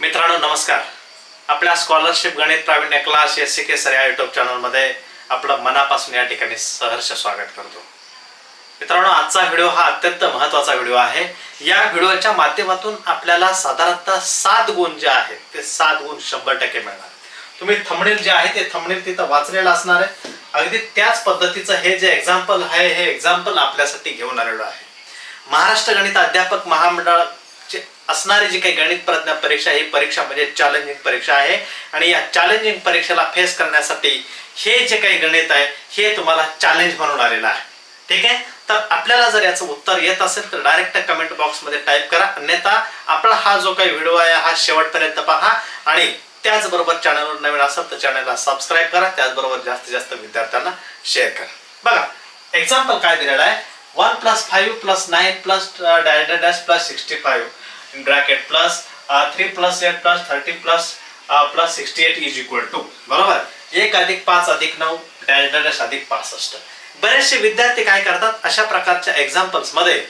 मित्रांनो नमस्कार. आपल्या स्कॉलरशिप गणित प्रावीण्य class S C K sir या युट्यूब चॅनलमध्ये आपलं मनापासून या ठिकाणी सहर्ष स्वागत करतो. मित्रांनो आजचा व्हिडिओ हा अत्यंत महत्त्वाचा व्हिडिओ आहे. या व्हिडिओच्या माध्यमातून आपल्याला साधारणतः सात गुण जे आहेत ते सात गुण शंभर टक्के मिळणार. तुम्ही थंबनेल जे आहे ते थंबनेल तिथं वाचलेलं असणार आहे. अगदी त्याच पद्धतीचं हे जे एक्झाम्पल आहे हे एक्झाम्पल आपल्यासाठी घेऊन आलेलो आहे. महाराष्ट्र गणित अध्यापक महामंडळ असणारी जी काही गणित प्रज्ञा परीक्षा ही परीक्षा म्हणजे चॅलेंजिंग परीक्षा आहे. आणि या चॅलेंजिंग परीक्षेला फेस करण्यासाठी हे जे काही गणित आहे हे तुम्हाला चॅलेंज म्हणून आलेलं आहे. ठीक आहे? तर आपल्याला जर याचं उत्तर येत असेल तर डायरेक्ट कमेंट बॉक्समध्ये टाईप करा. अन्यथा आपला हा जो काही व्हिडिओ आहे हा शेवटपर्यंत पहा. आणि त्याचबरोबर चॅनलवर नवीन असेल तर चॅनलला सबस्क्राईब करा. त्याचबरोबर जास्तीत जास्त विद्यार्थ्यांना शेअर करा. बघा एक्झाम्पल काय दिलेलं आहे? One plus five plus nine plus dash plus sixty five in bracket plus uh, 3 plus 8 plus 30 plus uh, plus 68 is equal to बरोबर? एक अधिक पाच अधिक नऊ डॅश डॅश अधिक पासष्ट. बरेचसे विद्यार्थी काय करतात? अशा प्रकारच्या एक्झाम्पल्समध्ये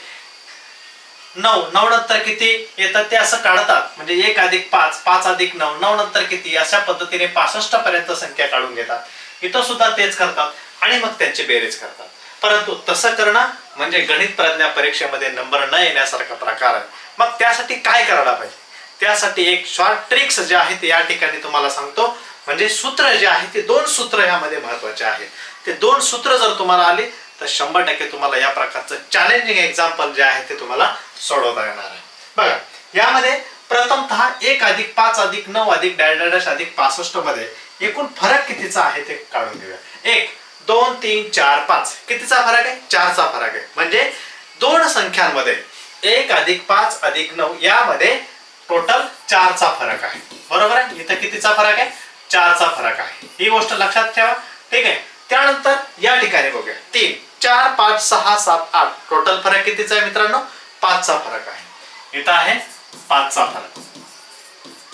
नऊ नऊ नंतर किती? येतात ते असं काढतात. म्हणजे एक अधिक पाच पाच अधिक नऊ नऊ नंतर किती? अशा पद्धतीने पासष्ट पर्यंत संख्या काढून घेतात. इथं सुद्धा तेच करतात आणि मग त्यांची बेरीज करतात. परंतु तसं करणं म्हणजे गणित प्रज्ञा परीक्षेमध्ये नंबर न येण्यासारखा प्रकार आहे. मग त्यासाठी काय करायला पाहिजे? त्यासाठी एक शॉर्ट ट्रिक्स जे आहे ते या ठिकाणी तुम्हाला सांगतो. म्हणजे सूत्र जे आहे ते दोन सूत्र यामध्ये महत्त्वाचे आहेत ते दोन सूत्र जर तुम्हाला आले तर शंभर टक्के तुम्हाला या प्रकारचं चॅलेंजिंग एक्झाम्पल जे आहे ते तुम्हाला सोडवता येणार आहे. बघा यामध्ये प्रथमतः एक अधिक पाच अधिक नऊ अधिक डॅश अधिक पासष्टमध्ये एकूण फरक कितीचा आहे ते काढून घेऊया. एक दोन तीन चार पाच. कितीचा फरक आहे? चारचा फरक आहे. म्हणजे दोन संख्यांमध्ये एक अधिक पाच अधिक नऊ यामध्ये टोटल चारचा फरक आहे. बरोबर आहे? इथं कितीचा फरक आहे? चारचा फरक आहे. ही गोष्ट लक्षात ठेवा. ठीक आहे? त्यानंतर या ठिकाणी बघूया. तीन चार पाच सहा सात आठ. टोटल फरक कितीचा आहे मित्रांनो? पाचचा फरक आहे. इथं आहे पाचचा फरक.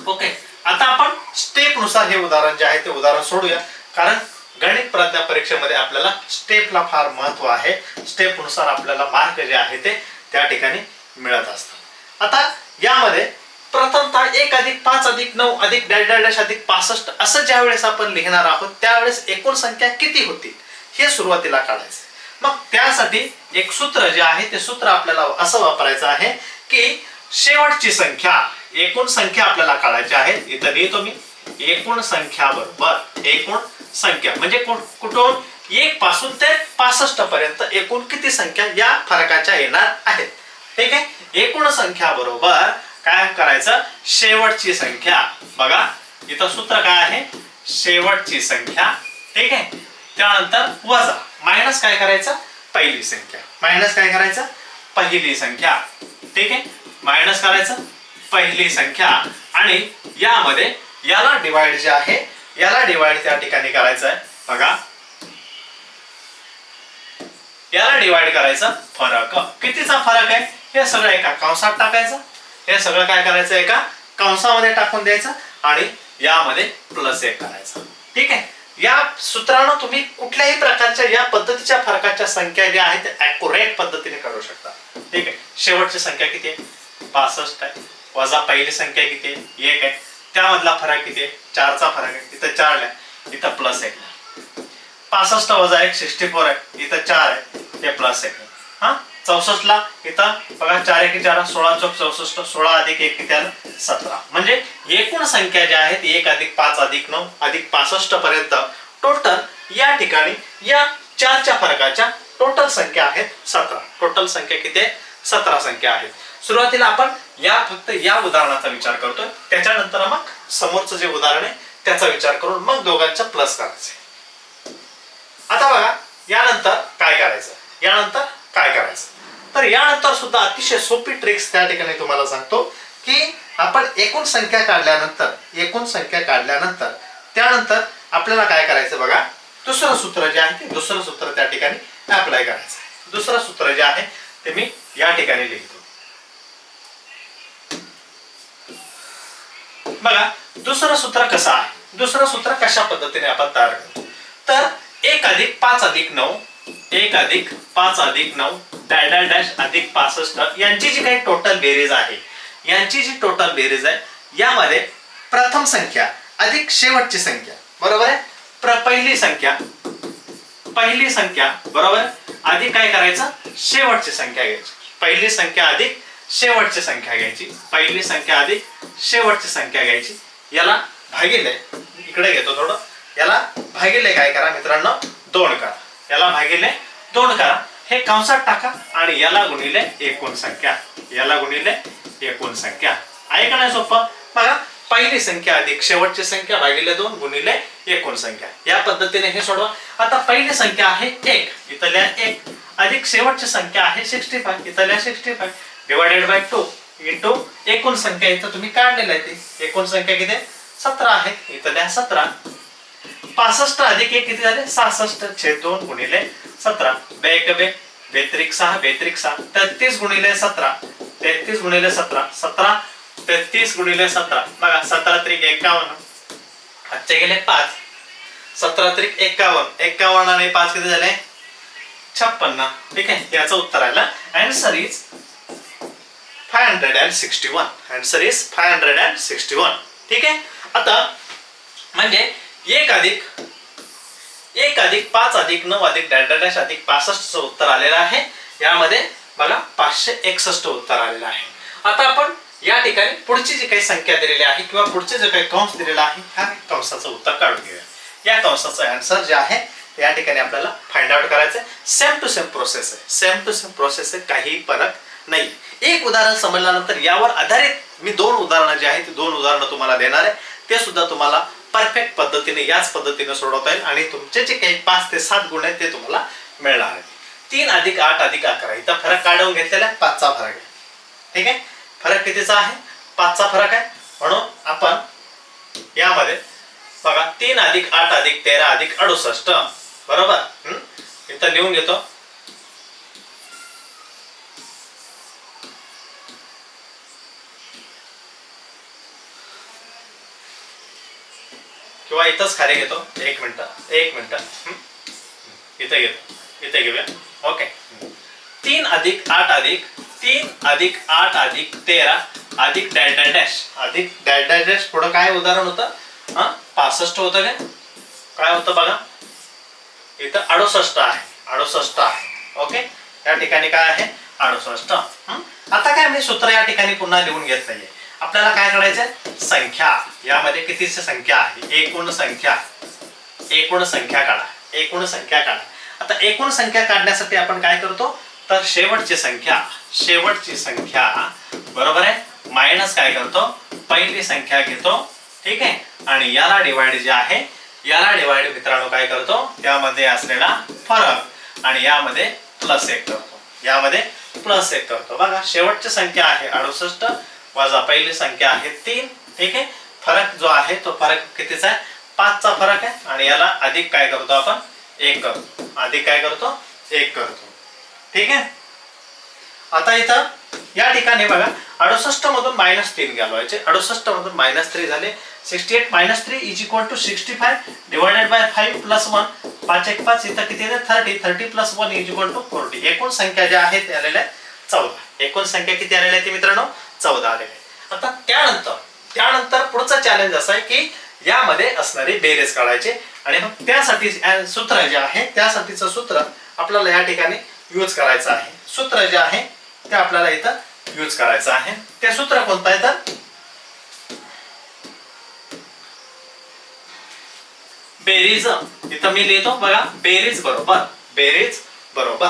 ओके. आता आपण स्टेपनुसार हे उदाहरण जे आहे ते उदाहरण सोडूया. कारण गणित प्रज्ञा परीक्षेमध्ये आपल्याला स्टेपला फार महत्त्व आहे. स्टेपनुसार आपल्याला मार्क जे आहे ते त्या ठिकाणी मिळत असतात. आता यामध्ये प्रथमतः एक अधिक पाच अधिक नऊ अधिक डॅश डॅश अधिक पासष्ट असं ज्या वेळेस आपण लिहिणार आहोत त्यावेळेस एकूण संख्या किती होती? हे सुरुवातीला काढायचं. मग त्यासाठी एक सूत्र जे आहे ते सूत्र आपल्याला असं वापरायचं आहे की शेवटची संख्या एकूण संख्या आपल्याला काढायची आहे. इथं लिहितो मी एकूण संख्या बरोबर एकूण संख्या. म्हणजे कुठून? एक पासून ते पासष्ट पर्यंत एकूण किती संख्या या फरकाच्या येणार आहेत? ठीक आहे? एकूण संख्या बरोबर काय करायचं? शेवटची संख्या. बघा इथं सूत्र काय आहे? शेवटची संख्या. ठीक आहे? त्यानंतर वजा. मायनस काय करायचं? पहिली संख्या. मायनस काय करायचं? पहिली संख्या. ठीक आहे? मायनस करायचं? पहिली संख्या. आणि यामध्ये याला डिवाइड जे आहे याला डिवाइड त्या ठिकाणी करायचं आहे बघा. याला डिवाइड करायचं फरक. कितीचा फरक आहे? हे सगळं एका कंसात टाकायचं. हे सगळं काय करायचं? एका कंसामध्ये टाकून द्यायचं आणि यामध्ये प्लस एक करायचं. ठीक आहे? या सूत्रानं तुम्ही कुठल्याही प्रकारच्या या पद्धतीच्या फरकाच्या संख्या ज्या आहेत त्या अॅक्युरेट पद्धतीने काढू शकता. ठीक आहे? शेवटची संख्या किती आहे? पासष्ट आहे. वजा पहिली संख्या किती आहे? एक आहे. त्यामधला फरक किती आहे? चारचा फरक आहे. इथं चार आहे. इथं प्लस एक पासष्ट वजा एक सिक्स्टी फोर आहे. इथं चार आहे. ते प्लस एक आहे. हा? चौसष्टला. इथं बघा चार एक चार सोळा चौक चौसष्ट सोळा अधिक एक किती आलं? सतरा. म्हणजे एकूण संख्या ज्या आहेत एक अधिक पाच अधिक नऊ अधिक पासष्ट पर्यंत टोटल या ठिकाणी या चारच्या फरकाच्या टोटल संख्या आहेत सतरा. टोटल संख्या किती आहे? सतरा संख्या आहेत. सुरुवातीला आपण या फक्त या उदाहरणाचा विचार करतोय. त्याच्यानंतर मग समोरचं जे उदाहरण आहे त्याचा विचार करून मग दोघांचा प्लस करायचं आता बघा यानंतर काय करायचं? यानंतर तर यानंतर सुद्धा अतिशय सोपी ट्रिक्स त्या ठिकाणी तुम्हाला सांगतो की आपण एकूण संख्या काढल्यानंतर एकूण संख्या काढल्यानंतर त्यानंतर आपल्याला काय करायचं बघा? दुसरं सूत्र जे आहे ते दुसरं सूत्र त्या ठिकाणी अप्लाय करायचं आहे. दुसरं सूत्र जे आहे ते मी या ठिकाणी लिहितो. बघा दुसरं सूत्र कसं आहे? दुसरं सूत्र कशा पद्धतीने आपण तयार करतो? तर एक अधिक पाच अधिक नऊ एक अधिक पाच अधिक नऊ डॅश डॅश अधिक पासष्ट यांची जी काही टोटल बेरीज आहे यांची जी टोटल बेरीज आहे यामध्ये प्रथम संख्या अधिक शेवटची संख्या बरोबर आहे? प्र पहिली संख्या पहिली संख्या बरोबर आधी अधिक काय करायचं? शेवटची संख्या घ्यायची. पहिली संख्या अधिक शेवटची संख्या घ्यायची. पहिली संख्या अधिक शेवटची संख्या घ्यायची. याला भागिले इकडे घेतो थोडं. याला भागिले काय करा मित्रांनो? दोन करा. याला भागिले दोन करा. हे कंसात टाका आणि याला गुणिले एकूण संख्या. याला गुणिले एकूण संख्या. आहे का नाही सोपं बघा पहिली संख्या अधिक शेवटची संख्या भागिले दोन गुणिले एकूण संख्या. या पद्धतीने हे सोडवा. आता पहिली संख्या आहे एक इथल्या एक. अधिक शेवटची संख्या आहे सिक्स्टी फाय इथल्या sixty five divided by two into एकूण संख्या इथं तुम्ही काढलेलं आहे ती. एकूण संख्या किती? सतरा आहे. इथल्या सतरा. पासष्ट अधिक एक किती झाले? सहासष्ट छेद दोन गुणिले सतरा. बे एक बे. बेत्रिक सहा बेत्रिक सहा. तेहतीस गुणिले सतरा. तेहतीस गुणिले सतरा. सतरा तेहतीस गुणिले सतरा. बघा सतरा त्रिक एकावन्न. आजचे गेले पाच. सतरा त्रिक एकावन्न. एकावन्न आणि पाच किती झाले? छप्पन्न. ठीक आहे? याचं उत्तर आलं. Answer is five hundred and sixty one answer is five hundred and sixty one ठीक आहे? आता म्हणजे एक अधिक एक अधिक पाच अधिक नऊ अधिक डॅश अधिक पासष्टचं उत्तर आलेलं आहे. यामध्ये बघा पाचशे एकसष्ट उत्तर आलेलं आहे. आता आपण या ठिकाणी पुढची जी काही संख्या दिलेली आहे किंवा पुढचे जे काही कंस दिलेला आहे ह्या कंसाचं उत्तर काढून घेऊया. या कंसाचं आन्सर जे आहे या ठिकाणी आपल्याला फाइंड आउट करायचं आहे सेम टू सेम प्रोसेस आहे. सेम टू सेम प्रोसेस आहे. काही फरक नाही. एक उदाहरण समजल्यानंतर यावर आधारित मी दोन उदाहरणं जी आहेत ती दोन उदाहरणं तुम्हाला देणार आहे. ते सुद्धा तुम्हाला परफेक्ट पद्धतीने याच पद्धतीने सोडवता येईल आणि तुमचे जे काही पाच ते सात गुण आहेत ते तुम्हाला मिळणार आहेत. तीन अधिक आठ अधिक अकरा इथं फरक काढून घेतलेला आहे पाचचा फरक आहे. ठीक आहे? फरक कितीचा आहे? पाचचा फरक आहे. म्हणून आपण यामध्ये बघा तीन अधिक आठ अधिक तेरा अधिक अडुसष्ट. बरोबर? इथं लिहून घेतो. किंवा इथंच खाली घेतो. एक मिनिट. एक मिनिट. हं? इथे घेतो. इथे घेऊया. ओके तीन अधिक आठ अधिक तीन अधिक आठ अधिक तेरा अधिक डॅश डॅश अधिक डॅश डॅश पुढं काय उदाहरण होतं? हा? पासष्ट होतं काय? काय होतं बघा? इथं अडुसष्ट आहे. अडुसष्ट आहे. ओके या ठिकाणी काय आहे? अडुसष्ट. हं? आता काय मी सूत्र या ठिकाणी पुन्हा लिहून घेत नाहीये. आपल्याला काय करायचंय? संख्या. यामध्ये कितीची संख्या आहे? एकूण संख्या. एकूण संख्या काढा. एकूण संख्या काढा. आता एकूण संख्या काढण्यासाठी आपण काय करतो? तर शेवटची संख्या. शेवटची संख्या. बरोबर आहे? मायनस काय करतो? पहिली संख्या घेतो. ठीक आहे? आणि याला डिवाइड जे आहे याला डिवाइड मित्रांनो काय करतो? यामध्ये असलेला फरक. आणि यामध्ये प्लस एक करतो. यामध्ये प्लस एक करतो. बघा शेवटची संख्या आहे अडुसष्ट वजा पहिली संख्या आहे तीन. ठीक आहे? फरक जो आहे तो फरक कितीचा आहे? पाचचा फरक आहे. आणि याला अधिक काय करतो आपण? एक करतो. अधिक काय करतो? एक करतो. ठीक आहे? आता इथं या ठिकाणी बघा अडुसष्ट मधून मायनस तीन घालवायचे अडुसष्ट मधून मायनस थ्री झाले. Sixty eight minus three is equal to sixty five divided by five plus one पाच एक पाच इथं किती येते? Thirty thirty plus one is equal to forty एकूण संख्या ज्या आहेत आलेल्या आहेत चौदा. एकूण संख्या किती आलेल्या ती मित्रांनो? चौदा आलेल्या आता त्यानंतर त्यानंतर पुढचा चॅलेंज असा आहे की यामध्ये असणारी बेरीज काढायचे आणि मग त्यासाठी सूत्र जे आहे त्यासाठीचं सूत्र आपल्याला या ठिकाणी यूज करायचं आहे. सूत्र जे आहे ते आपल्याला इथं यूज करायचं आहे. ते सूत्र कोणतं आहे तर? बेरीज. इथं मी लिहितो बघा बेरीज बरोबर. बेरीज बरोबर.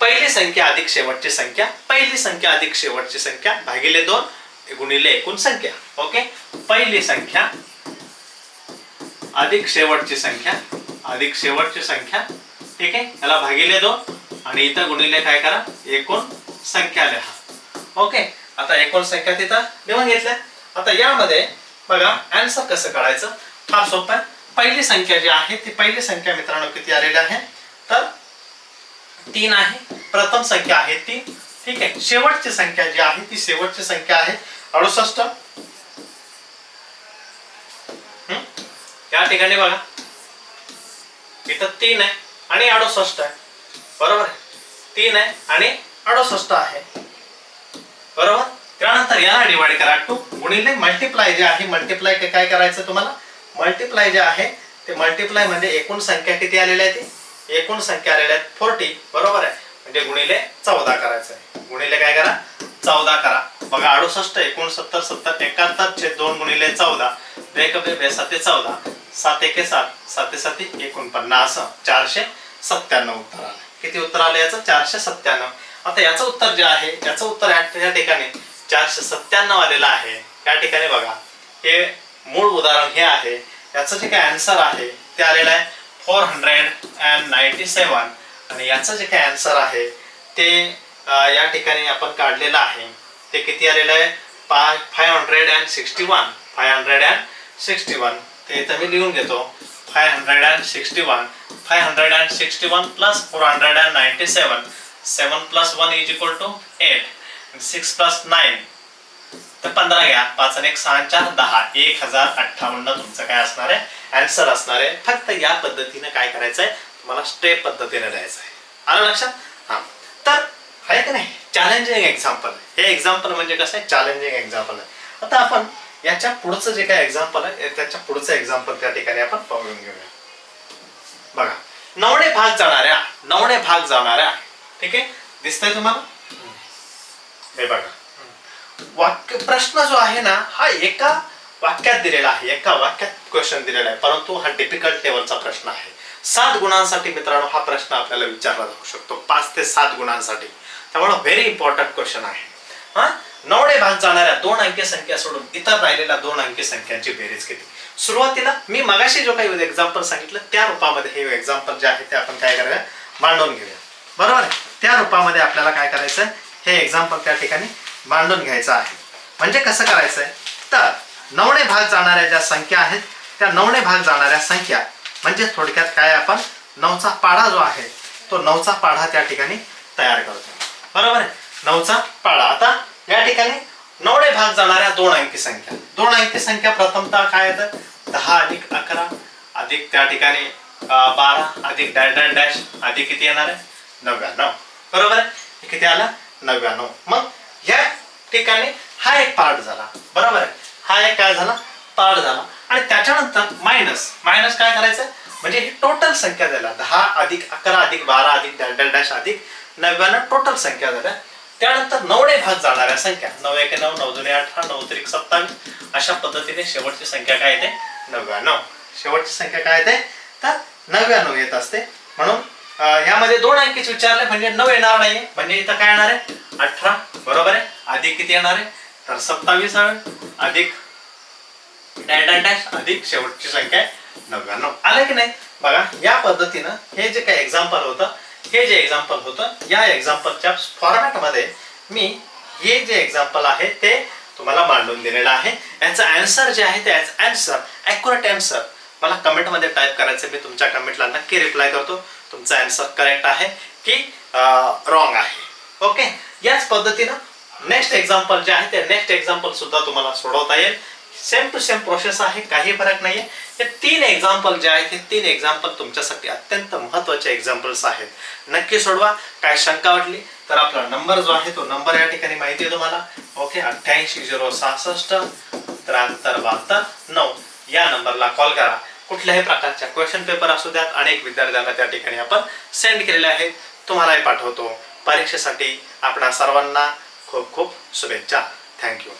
पहिली संख्या अधिक शेवटची संख्या पहिली संख्या अधिक शेवटची संख्या भागिले दोन गुणिले एकूण संख्या. ओके पहिली संख्या अधिक शेवटची संख्या अधिक शेवटची संख्या. ठीक आहे? याला भागिले दोन आणि इथं गुणिले काय करा? एकूण संख्या लिहा. ओके आता एकूण संख्या तिथं लिहून घेतल्या. आता यामध्ये बघा आन्सर कसं काढायचं? फार सोपं आहे. पहिली संख्या जी आहे ती पहिली संख्या मित्रांनो किती आलेली आहे? तर तीन आहे. प्रथम संख्या आहे तीन. ठीक आहे. शेवटची संख्या जी आहे ती शेवटची संख्या आहे. अडुसष्ट. या ठिकाणी बघा. इथं तीन आहे आणि अडुसष्ट आहे. बरोबर आहे? तीन आहे आणि अडुसष्ट आहे. बरोबर? त्यानंतर याला डिवाइड करा. टू गुणिले मल्टिप्लाय जे आहे मल्टिप्लाय काय करायचं तुम्हाला? मल्टिप्लाय जे आहे ते मल्टिप्लाय म्हणजे एकूण संख्या किती आलेल्या आहे ती? एकूण संख्या आलेल्या आहेत फोर्टी. बरोबर आहे. म्हणजे गुणिले चौदा करायचं आहे. गुणिले काय करा? चौदा करा. बघा अडुसष्ट एकोणसत्तर सत्तर एकाहत्तर छेद दोन गुणिले चौदा. बेक बे साते चौदा. सात एके सात. साते साती एकोणपन्नास चारशे सत्त्याण्णव उत्तर आलं. किती उत्तर आलं याचं? चारशे सत्त्याण्णव. आता याचं उत्तर जे आहे याचं उत्तर या ठिकाणी चारशे सत्त्याण्णव आलेलं आहे. या ठिकाणी बघा. हे मूळ उदाहरण हे आहे. याचं जे काय आन्सर आहे ते आलेलं आहे four hundred and ninety seven. आणि याचं जे काय आन्सर आहे ते या ठिकाणी आपण काढलेलं आहे. ते किती आलेलं आहे? पा five hundred and sixty one five hundred and sixty one ते इथं मी लिहून घेतो. Five hundred and sixty one five hundred and sixty one plus four hundred and ninety seven seven plus one is equal to eight six plus nine तर पंधरा घ्या. पाच आणि एक सहा चार दहा. एक हजार अठ्ठावन्न तुमचं काय असणार आहे? आन्सर असणार आहे. फक्त या पद्धतीने काय करायचं आहे तुम्हाला स्टेप पद्धतीने द्यायचं आहे आलं लक्षात? हा. तर आहे का नाही? चॅलेंजिंग एक्झाम्पल हे एक्झाम्पल म्हणजे कसं आहे? चॅलेंजिंग एक्झाम्पल आहे. आता आपण याच्या पुढचं जे काय एक्झाम्पल आहे त्याच्या पुढचं एक्झाम्पल त्या ठिकाणी आपण पाहून घेऊया. बघा. नवणे भाग जाणाऱ्या नवणे भाग जाणाऱ्या. ठीक आहे? दिसतंय तुम्हाला? हे बघा. वाक्य प्रश्न जो आहे ना हा एका वाक्यात दिलेला आहे एका वाक्यात क्वेश्चन दिलेला आहे परंतु हा डिफिकल्ट लेवलचा प्रश्न आहे. सात गुणांसाठी मित्रांनो हा प्रश्न आपल्याला विचारला जाऊ शकतो. पाच ते सात गुणांसाठी. त्यामुळे व्हेरी इम्पॉर्टंट क्वेश्चन आहे. हा? नवडे भाग जाणाऱ्या दोन अंकी संख्या सोडून इतर राहिलेल्या दोन अंकी संख्यांची बेरीज किती सुरुवातीला मी मगाशी जो काही एक्झाम्पल सांगितलं त्या रूपामध्ये हे एक्झाम्पल जे आहे ते आपण काय करूया मांडून घेऊया. बरोबर आहे? त्या रूपामध्ये आपल्याला काय करायचं हे एक्झाम्पल त्या ठिकाणी मांडून घ्यायचं आहे. म्हणजे कसं करायचं आहे तर नवणे भाग जाणाऱ्या ज्या संख्या आहेत त्या नवणे भाग जाणाऱ्या संख्या. म्हणजे थोडक्यात काय आपण नऊचा पाढा जो आहे तो नऊचा पाढा त्या ठिकाणी तयार करतो. बरोबर आहे? नऊचा पाढा. आता या ठिकाणी नवणे भाग जाणाऱ्या दोन अंकी संख्या. दोन अंकी संख्या प्रथमतः काय येतं दहा अधिक अकरा अधिक त्या ठिकाणी बारा अधिक डॅश डॅश डॅश अधिक किती येणार आहे? नव्याण्णव. बरोबर आहे? किती आला? नव्याण्णव. मग या ठिकाणी हा एक पार्ट झाला. बरोबर आहे? हा एक काय झाला? पार्ट झाला. आणि त्याच्यानंतर मायनस मायनस काय करायचं म्हणजे ही टोटल संख्या झाल्या. दहा अधिक अकरा अधिक बारा अधिक डॅश डॅश अधिक नव्याण्णव टोटल संख्या झाल्या. त्यानंतर नवडे भाग जाणाऱ्या संख्या. नऊ एक नऊ नऊ दोन अठरा नऊ त्रिक सत्तावीस. अशा पद्धतीने शेवटची संख्या काय येते? नव्याण्णव. शेवटची संख्या काय येते? तर नव्याण्णव येत असते. म्हणून ह्यामध्ये दोन अंकीच विचारले म्हणजे नऊ येणार नाहीये. म्हणजे इथं काय येणार आहे? अठरा. बरोबर आहे? अधिक किती येणार आहे? तर सत्तावीस अधिक डॅश डॅश अधिक शेवटची संख्या आहे नव्याण्णव. आलं की नाही? बघा या पद्धतीनं हे जे काही एक्झाम्पल होतं हे जे एक्झाम्पल होतं या एक्झाम्पलच्या फॉर्मॅटमध्ये मी हे जे एक्झाम्पल आहे ते तुम्हाला मांडून दिलेलं आहे. याचं अँसर जे आहे ते अँसर ॲक्युरेट अँसर मला कमेंटमध्ये टाईप करायचं मी तुमच्या कमेंटला नक्की रिप्लाय करतो. तुमचा अँसर करेक्ट आहे की रॉंग आहे. ओके याच पद्धतीनं नेक्स्ट एक्झाम्पल जे आहे ते नेक्स्ट एक्झाम्पल सुद्धा तुम्हाला सोडवता येईल. सेम टू सेम प्रोसेस आहे काही फरक नाही आहे हे तीन एक्झाम्पल जे आहेत हे तीन एक्झाम्पल तुमच्यासाठी अत्यंत महत्त्वाचे एक्झाम्पल्स आहेत. नक्की सोडवा. काय शंका वाटली? तर आपला नंबर जो आहे तो नंबर या ठिकाणी माहिती आहे तुम्हाला. ओके अठ्ठ्याऐंशी झिरो सहासष्ट त्र्याहत्तर बहात्तर नऊ. या नंबरला कॉल करा. कुठल्याही प्रकारच्या क्वेश्चन पेपर असू द्यात अनेक विद्यार्थ्यांना त्या ठिकाणी आपण सेंड केलेले आहेत. तुम्हालाही पाठवतो. परीक्षेसाठी आपणा सर्वांना खूप खूप शुभेच्छा थँक्यू